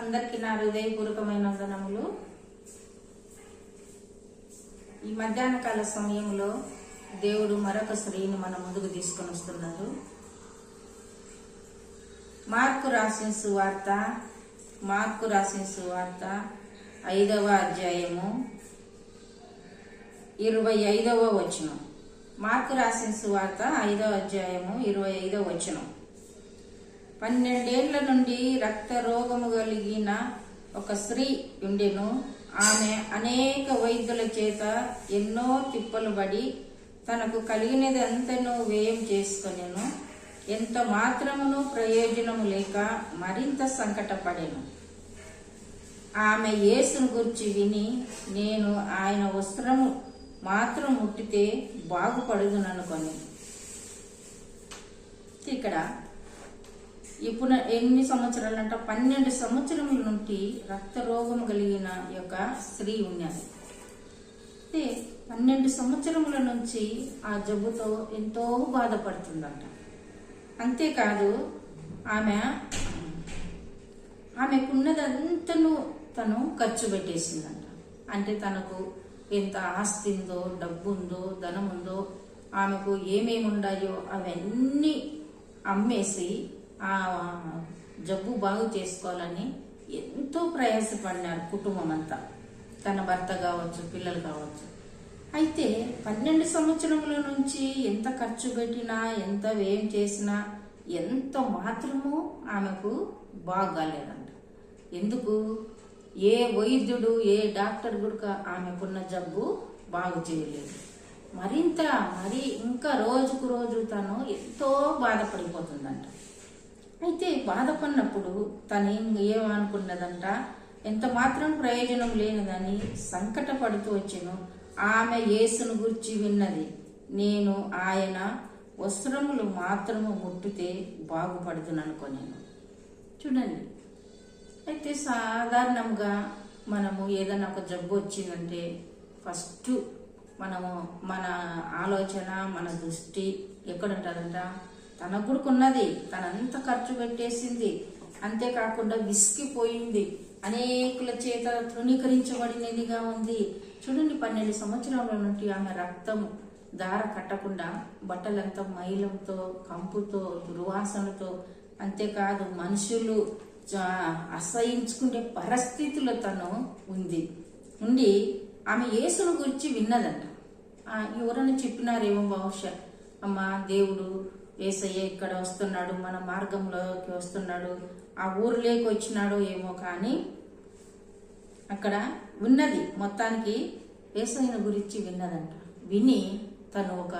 అందరికీ నా హృదయపూర్వకమైన వందనములు. ఈ మధ్యాహ్న కాల సమయంలో దేవుడు మరొక స్త్రీని మన ముందుకు తీసుకొని వస్తున్నారు మార్కు రాసిన సువార్త మార్కు రాసిన సువార్త ఐదవ అధ్యాయము ఇరవై ఐదవ వచనం. మార్కు రాసిన సువార్త ఐదవ అధ్యాయము ఇరవై ఐదవ వచనం. పన్నెండేళ్ళ నుండి రక్త రోగము కలిగిన ఒక స్త్రీ ఉండెను. ఆమె అనేక వైద్యుల చేత ఎన్నో తిప్పలు పడి తనకు కలిగినది అంతను వ్యయం చేసుకొనెను. ఎంత మాత్రమును ప్రయోజనము లేక మరింత సంకటపడెను. ఆమె యేసును గురించి విని నేను ఆయన వస్త్రము మాత్రం ముట్టితే బాగుపడుదుననుకొని ఇక్కడ ఇప్పుడు ఎన్ని సంవత్సరాలు అంట పన్నెండు సంవత్సరముల నుండి రక్త రోగం కలిగిన యొక్క స్త్రీ ఉన్నది అయితే పన్నెండు సంవత్సరముల నుంచి ఆ జబ్బుతో ఎంతో బాధపడుతుందంట. అంతేకాదు ఆమె ఆమెకున్నదంతను తను ఖర్చు పెట్టేసిందంట. అంటే తనకు ఎంత ఆస్తి ఉందో డబ్బు ఉందో ధనం ఉందో ఆమెకు ఏమేమి ఉన్నాయో అవన్నీ అమ్మేసి ఆ జబ్బు బాగు చేసుకోవాలని ఎంతో ప్రయాసపడినారు కుటుంబం అంతా తన భర్త కావచ్చు పిల్లలు కావచ్చు. అయితే పన్నెండు సంవత్సరముల నుంచి ఎంత ఖర్చు పెట్టినా ఎంత వ్యయం చేసినా ఎంత మాత్రమూ ఆమెకు బాగాలేదంట ఎందుకు? ఏ వైద్యుడు ఏ డాక్టర్ కూడా ఆమెకున్న జబ్బు బాగు చేయలేదు. మరింత మరి ఇంకా రోజుకు రోజు తను ఎంతో బాధపడిపోతుందంట. అయితే బాధపడినప్పుడు తను ఏం- ఏమనుకున్నదంట ఎంత మాత్రం ప్రయోజనం లేనిదని సంకటపడుతూ వచ్చెను. ఆమె యేసును గుర్చి విన్నది నేను ఆయన వస్త్రములు మాత్రము ముట్టితే బాగుపడుతుననుకొనేను చూడండి. అయితే సాధారణంగా మనము ఏదైనా ఒక జబ్బు వచ్చిందంటే ఫస్ట్ మనము మన ఆలోచన మన దృష్టి ఎక్కడ ఉంటుందంట తన ఉన్నది తనంత ఖర్చు పెట్టేసింది. అంతేకాకుండా విసిగిపోయింది. అనేకుల చేత తృణీకరించబడినదిగా ఉంది. చూడండి పన్నెండు సంవత్సరాల నుండి ఆమె రక్తం దార కట్టకుండా బట్టలంతా మైలంతో కంపుతో దుర్వాసనతో అంతేకాదు మనుషులు చా- అసహించుకునే పరిస్థితిలో తను ఉంది. ఉండి ఆమె యేసును గురించి విన్నదంట. ఎవరైనా చెప్పినారేమో బహుశా. అమ్మ దేవుడు ఏసయ్య ఇక్కడ వస్తున్నాడు మన మార్గంలోకి వస్తున్నాడు. ఆ ఊర్లోకి వచ్చినాడో ఏమో కానీ అక్కడ ఉన్నది. మొత్తానికి ఏసైన గురించి విన్నదంట. విని తను ఒక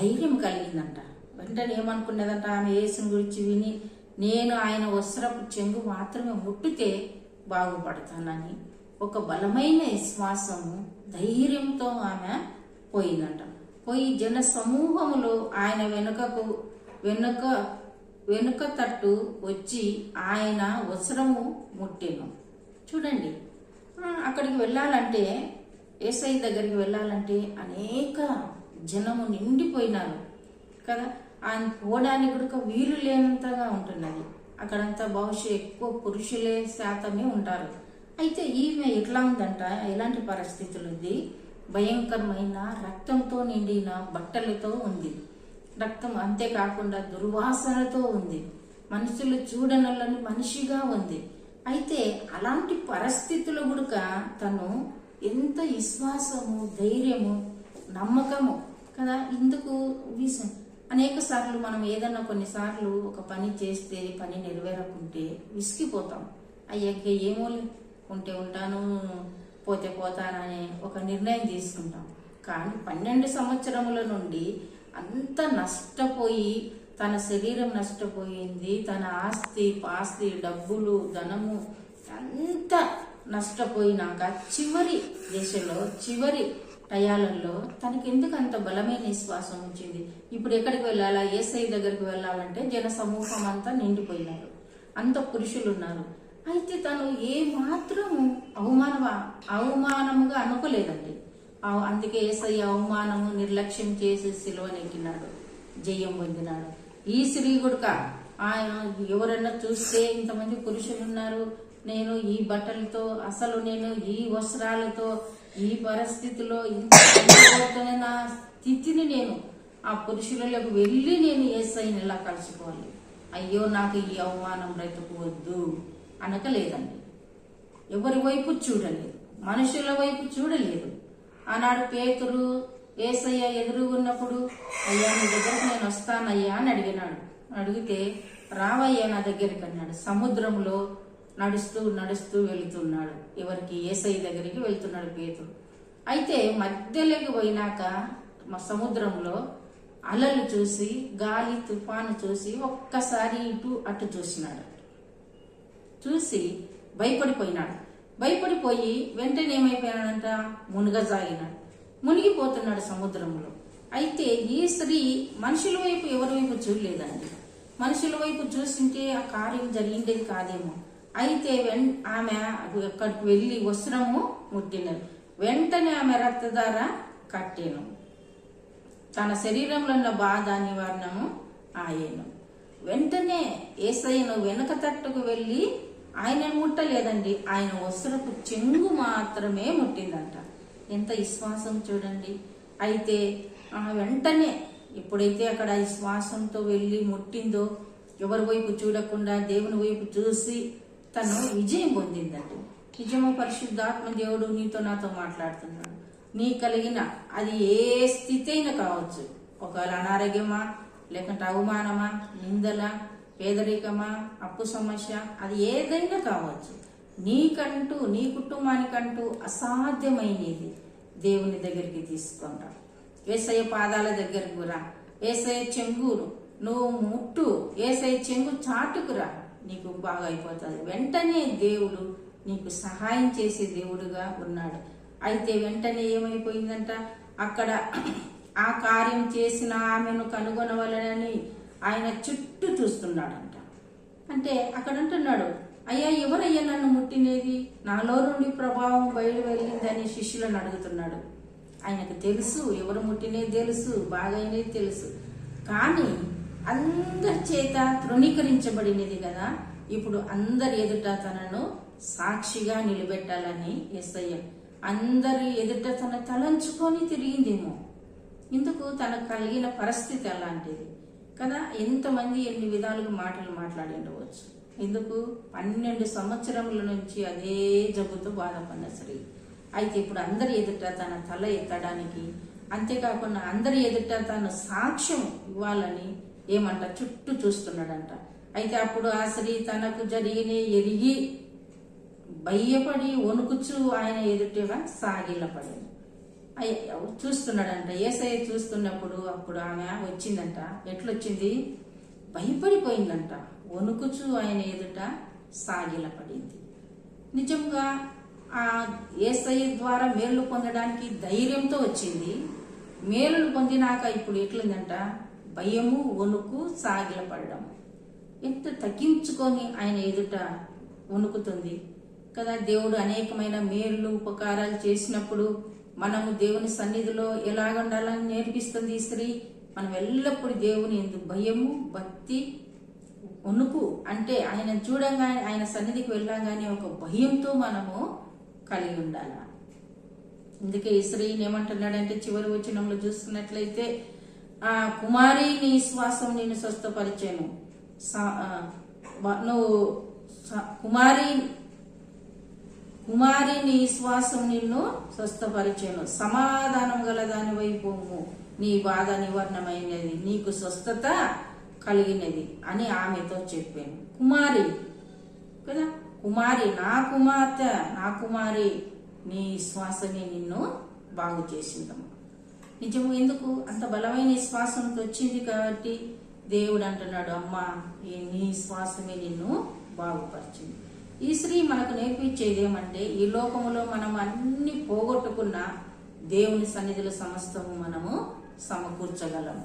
ధైర్యం కలిగిందంట. వెంటనే ఏమనుకున్నదంట? ఆమె ఏసుని గురించి విని నేను ఆయన వస్త్రపు చెంగు మాత్రమే ముట్టితే బాగుపడతానని. ఒక బలమైన విశ్వాసము ధైర్యంతో ఆమె పోయిందంట. పోయి జన సమూహములో ఆయన వెనుకకు వెనుక వెనుక తట్టు వచ్చి ఆయన వస్త్రము ముట్టెను. చూడండి. అక్కడికి వెళ్ళాలంటే ఏసై దగ్గరికి వెళ్ళాలంటే అనేక జనము నిండిపోయినారు. కదా? ఆయన పోవడానికి కూడా వీలు లేనంతగా ఉంటున్నది. అక్కడంతా బహుశా ఎక్కువ పురుషులే శాతమే ఉంటారు. అయితే ఈమె ఎట్లా ఉందంట? ఎలాంటి పరిస్థితులు ఉంది భయంకరమైన రక్తంతో నిండిన బట్టలతో ఉంది. రక్తం అంతేకాకుండా దుర్వాసనతో ఉంది. మనుషులు చూడనల్లని మనిషిగా ఉంది. అయితే అలాంటి పరిస్థితులు గుడక తను ఎంత విశ్వాసము ధైర్యము నమ్మకము కదా ఇందుకు విస- అనేక సార్లు మనం ఏదన్నా కొన్నిసార్లు ఒక పని చేస్తే పని నెరవేరకుంటే విసిగిపోతాం. అయ్యాక ఏమో ఉంటే ఉంటాను. పోతే పోతానని ఒక నిర్ణయం తీసుకుంటాం. కానీ పన్నెండు సంవత్సరముల నుండి అంత నష్టపోయి తన శరీరం నష్టపోయింది తన ఆస్తి పాస్తి డబ్బులు ధనము అంత నష్టపోయినాక చివరి దశలో చివరి టయాలలో తనకి ఎందుకు అంత బలమైన విశ్వాసం వచ్చింది? ఇప్పుడు ఎక్కడికి వెళ్ళాలా? ఏసై దగ్గరికి వెళ్ళాలంటే జన సమూహం అంతా నిండిపోయినారు. అంత పురుషులు ఉన్నారు అయితే తను ఏ మాత్రము అవమానముగా అనుకోలేదండి. అందుకే ఏసై అవమానము నిర్లక్ష్యం చేసి సిలువనెక్కినాడు జయం పొందినాడు. ఈ స్త్రీ గుడక ఆయన ఎవరన్నా చూస్తే ఇంతమంది పురుషులు ఉన్నారు నేను ఈ బట్టలతో అసలు నేను ఈ వస్త్రాలతో ఈ పరిస్థితిలో ఇంత నా స్థితిని నేను ఆ పురుషులకు వెళ్ళి నేను ఏసైని ఎలా కలుసుకోవాలి? అయ్యో నాకు ఈ అవమానం రైతుకు వద్దు అనకలేదండి. ఎవరి వైపు చూడలేదు. మనుషుల వైపు చూడలేదు. ఆనాడు పేతురు ఏసయ్య ఎదురు ఉన్నప్పుడు అయ్యా నీ దగ్గరకు నేను వస్తానయ్యా అని అడిగినాడు. అడిగితే రావయ్యా నా దగ్గరికి అన్నాడు. సముద్రంలో నడుస్తూ నడుస్తూ వెళుతున్నాడు. ఎవరికి? ఏసయ్య దగ్గరికి వెళ్తున్నాడు పేతురు. అయితే మధ్యలోకి పోయినాక మా సముద్రంలో అలలు చూసి గాలి తుఫాను చూసి ఒక్కసారి ఇటు అటు చూసినాడు. చూసి భయపడిపోయినాడు. భయపడిపోయి వెంటనే ఏమైపోయాడంట మునుగజాగినాడు మునిగిపోతున్నాడు సముద్రంలో. అయితే ఈ స్త్రీ మనుషుల వైపు ఎవరి వైపు చూడలేదండి. మనుషుల వైపు చూసింటే ఆ కార్యం జరిగిండేది కాదేమో. అయితే వెన్ ఆమె అక్కడికి వెళ్ళి వస్త్రము ముట్టినది వెంటనే ఆమె రక్తధార కట్టాను. తన శరీరంలో ఉన్న బాధ నివారణము ఆయను వెంటనే ఏసయ్యను వెనక తట్టుకు వెళ్ళి ఆయన ముట్టలేదండి. ఆయన వస్త్రపు చెంగు మాత్రమే ముట్టిందంట. ఎంత విశ్వాసం చూడండి. అయితే ఆ వెంటనే ఎప్పుడైతే అక్కడ విశ్వాసంతో వెళ్ళి ముట్టిందో ఎవరి వైపు చూడకుండా దేవుని వైపు చూసి తను విజయం పొందిందండి నిజము పరిశుద్ధాత్మ దేవుడు నీతో నాతో మాట్లాడుతున్నాడు. నీ కలిగిన అది ఏ స్థితి అయినా కావచ్చు. ఒకవేళ అనారోగ్యమా లేకుంటే అవమానమా నిందల పేదరికమా అప్పు సమస్య అది ఏదైనా కావచ్చు. నీకంటూ నీ కుటుంబానికంటూ అసాధ్యమైనది దేవుని దగ్గరికి తీసుకుంటా. ఏసయ్య పాదాల దగ్గరకు రా. ఏసయ్య చెంగును నువ్వు ముట్టు. ఏసయ్య చెంగు చాటుకురా నీకు బాగా అయిపోతుంది. వెంటనే దేవుడు నీకు సహాయం చేసే దేవుడుగా ఉన్నాడు. అయితే వెంటనే ఏమైపోయిందంట? అక్కడ ఆ కార్యం చేసిన ఆమెను కనుగొనవలనని ఆయన చుట్టూ చూస్తున్నాడంట. అంటే అక్కడ అంటున్నాడు అయ్యా ఎవరయ్యా నన్ను ముట్టినేది? నాలో నుండి ప్రభావం బయలు వెళ్ళిందని శిష్యులను అడుగుతున్నాడు. ఆయనకు తెలుసు ఎవరు ముట్టినేది తెలుసు బాగైనది తెలుసు. కానీ అందరి చేత తృణీకరించబడినది కదా. ఇప్పుడు అందరి ఎదుట తనను సాక్షిగా నిలబెట్టాలని ఎస్ఐ అందరి ఎదుట తన తలంచుకొని తిరిగిందేమో. ఇందుకు తనకు కలిగిన పరిస్థితి అలాంటిది. కదా? ఎంతమంది ఎన్ని విధాలుగా మాటలు మాట్లాడి ఉండవచ్చు ఎందుకు? పన్నెండు సంవత్సరముల నుంచి అదే జబ్బుతో బాధపడిన స్త్రీ. అయితే ఇప్పుడు అందరి ఎదుట తన తల ఎత్తడానికి అంతేకాకుండా అందరి ఎదుట తను సాక్ష్యం ఇవ్వాలని ఏమంట చుట్టూ చూస్తున్నాడంట. అయితే అప్పుడు ఆ స్త్రీ తనకు జరిగిన ఎరిగి భయపడి వణుకుచు ఆయన ఎదుటగా సాగిల్లపడింది పడింది చూస్తున్నాడంట. ఏసఐ చూస్తున్నప్పుడు అప్పుడు ఆమె వచ్చిందంట. ఎట్లొచ్చింది? భయపడిపోయిందంట. వణుకుచు ఆయన ఎదుట సాగిలపడింది. నిజంగా ఆ ఏసఐ ద్వారా మేలు పొందడానికి ధైర్యంతో వచ్చింది. మేలులు పొందినాక ఇప్పుడు ఎట్లుందంట? భయము వణుకు సాగిలపడడం. ఎంత తగ్గించుకొని ఆయన ఎదుట వణుకుతుంది. కదా దేవుడు అనేకమైన మేలు ఉపకారాలు చేసినప్పుడు మనము దేవుని సన్నిధిలో ఎలాగ ఉండాలని నేర్పిస్తుంది ఈ స్త్రీ? మనం ఎల్లప్పుడూ దేవుని ఎందుకు భయము భక్తి ఉనుకు అంటే ఆయన చూడంగానే ఆయన సన్నిధికి వెళ్ళంగానే ఒక భయంతో మనము కలిగి ఉండాలి? అందుకే ఈ స్త్రీని ఏమంటున్నాడంటే చివరి వచనంలో చూస్తున్నట్లయితే ఆ కుమారి నీ శ్వాసం నేను స్వస్థపరిచాను. నువ్వు కుమారి కుమారి నీ శ్వాసం నిన్ను స్వస్థపరిచాను. సమాధానం గల దాని వైపు నీ బాధ నివారణమైనది. నీకు స్వస్థత కలిగినది అని ఆమెతో చెప్పాను. కుమారి కదా? కుమారి నా కుమార్తె నా కుమారి నీ శ్వాసమే నిన్ను బాగు చేసిందమ్మ. నిజము ఎందుకు? అంత బలమైన శ్వాసంతో వచ్చింది కాబట్టి దేవుడు అంటున్నాడు అమ్మా నీ శ్వాసమే నిన్ను బాగుపరిచింది. ఈ స్త్రీ మనకు నేర్పించేది ఏమంటే ఈ లోకములో మనం అన్ని పోగొట్టుకున్న దేవుని సన్నిధిలో సమస్తము మనము సమకూర్చగలము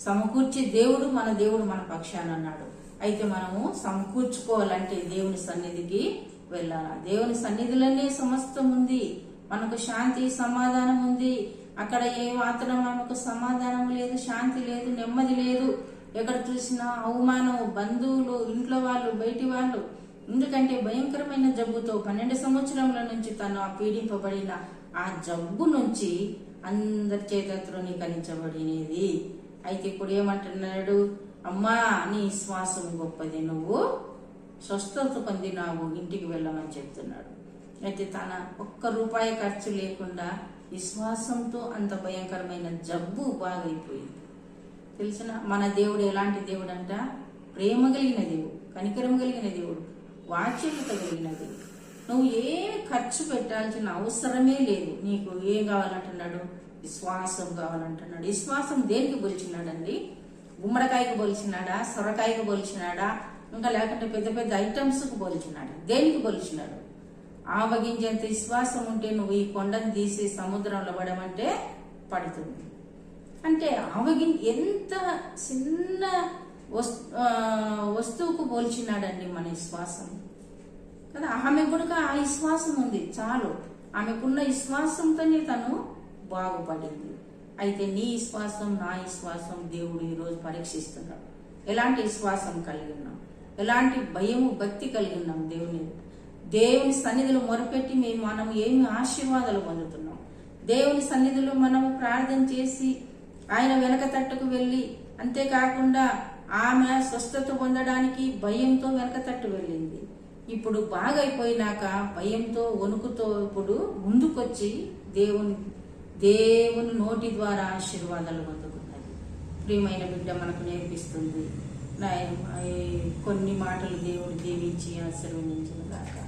సమకూర్చే దేవుడు మన దేవుడు మన పక్షాన అన్నాడు అయితే మనము సమకూర్చుకోవాలంటే దేవుని సన్నిధికి వెళ్ళాలి? దేవుని సన్నిధిలోనే సమస్తం ఉంది. మనకు శాంతి సమాధానం ఉంది. అక్కడ ఏ మాత్రం మనకు సమాధానం లేదు శాంతి లేదు నెమ్మది లేదు. ఎక్కడ చూసినా అవమానం బంధువులు ఇంట్లో వాళ్ళు బయటి వాళ్ళు. ఎందుకంటే భయంకరమైన జబ్బుతో పన్నెండు సంవత్సరముల నుంచి తను ఆ పీడింపబడిన ఆ జబ్బు నుంచి అందరి చేత తృణీకరించబడినది. అయితే ఇప్పుడు ఏమంటున్నాడు? అమ్మా నీ శ్వాసం గొప్పది. నువ్వు స్వస్థత పొందినావు. ఇంటికి వెళ్ళమని చెప్తున్నాడు. అయితే తన ఒక్క రూపాయి ఖర్చు లేకుండా విశ్వాసంతో అంత భయంకరమైన జబ్బు బాగైపోయింది. తెలిసిన? మన దేవుడు ఎలాంటి దేవుడు అంట ప్రేమ కలిగిన దేవుడు కనికరం కలిగిన దేవుడు. వాచ్యత కలిగినది. నువ్వు ఏ ఖర్చు పెట్టాల్సిన అవసరమే లేదు. నీకు ఏం కావాలంటున్నాడు? విశ్వాసం కావాలంటున్నాడు. విశ్వాసం దేనికి పోల్చినాడండి? గుమ్మడికాయకు పోల్చినాడా? సొరకాయకు పోల్చినాడా? ఇంకా లేకుంటే పెద్ద పెద్ద ఐటమ్స్కు పోల్చినాడు. దేనికి పోల్చినాడు? ఆవగించేంత విశ్వాసం ఉంటే నువ్వు ఈ కొండను తీసి సముద్రంలో పడమంటే పడుతుంది. అంటే ఆవగి ఎంత చిన్న వస్తువుకు పోల్చినాడండి మన విశ్వాసం. కదా ఆమె కూడా ఆ విశ్వాసం ఉంది చాలు. ఆమెకున్న విశ్వాసంతోనే తను బాగుపడింది. అయితే నీ విశ్వాసం నా విశ్వాసం దేవుడు ఈరోజు పరీక్షిస్తున్నాడు. ఎలాంటి విశ్వాసం కలిగి ఉన్నాం? ఎలాంటి భయము భక్తి కలిగి ఉన్నాం దేవుని దేవుని సన్నిధిలో మొరపెట్టి మేము మనం ఏమి ఆశీర్వాదాలు పొందుతున్నాం? దేవుని సన్నిధిలో మనము ప్రార్థన చేసి ఆయన వెనక తట్టుకు వెళ్ళి అంతేకాకుండా ఆమె స్వస్థత పొందడానికి భయంతో వెనక తట్టు వెళ్ళింది. ఇప్పుడు బాగైపోయినాక భయంతో వణుకుతో ఇప్పుడు ముందుకొచ్చి దేవుని దేవుని నోటి ద్వారా ఆశీర్వాదాలు పొందుకున్నది. ప్రియమైన బిడ్డ మనకు నేర్పిస్తుంది. కొన్ని మాటలు దేవుడు దీవించి ఆశీర్వదించిన దాకా